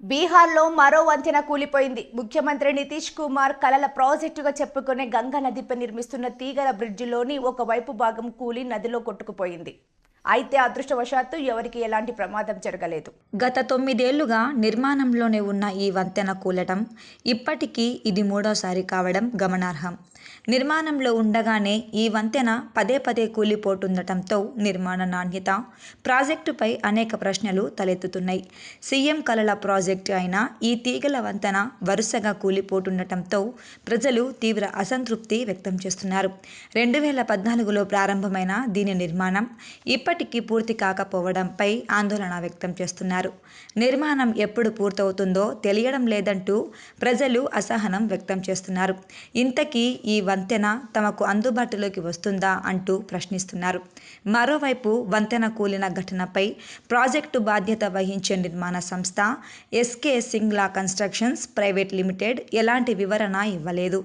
బీహార్లో మరో వంతెన కూలిపోయింది. ముఖ్యమంత్రి నితీష్ కుమార్ కలల ప్రాజెక్టుగా చెప్పుకునే గంగా నదిపై నిర్మిస్తున్న తీగల బ్రిడ్జిలోని ఒకవైపు భాగం కూలి నదిలో కొట్టుకుపోయింది. అయితే అదృష్టవశాత్తు ఎవరికి ఎలాంటి ప్రమాదం జరగలేదు. గత తొమ్మిదేళ్ళుగా నిర్మాణంలోనే ఉన్న ఈ వంతెన కూలటం ఇప్పటికీ ఇది మూడోసారి కావడం గమనార్హం. నిర్మాణంలో ఉండగానే ఈ వంతెన పదే పదే కూలిపోతుండటంతో నిర్మాణ నాణ్యత ప్రాజెక్టుపై అనేక ప్రశ్నలు తలెత్తుతున్నాయి. సీఎం కలల ప్రాజెక్టు అయిన ఈ తీగల వంతెన వరుసగా కూలిపోతుండటంతో ప్రజలు తీవ్ర అసంతృప్తి వ్యక్తం చేస్తున్నారు. రెండు వేల పద్నాలుగులో ప్రారంభమైన దీని నిర్మాణం ఇప్పటికీ పూర్తి కాకపోవడంపై ఆందోళన వ్యక్తం చేస్తున్నారు. నిర్మాణం ఎప్పుడు పూర్తవుతుందో తెలియడం లేదంటూ ప్రజలు అసహనం వ్యక్తం చేస్తున్నారు. ఇంతకీ ఈ వంతెన తమకు అందుబాటులోకి వస్తుందా అంటూ ప్రశ్నిస్తున్నారు. మరోవైపు వంతెన కూలిన ఘటనపై ప్రాజెక్టు బాధ్యత వహించే నిర్మాణ సంస్థ SK Singla constructions private limited ఎలాంటి వివరణ ఇవ్వలేదు.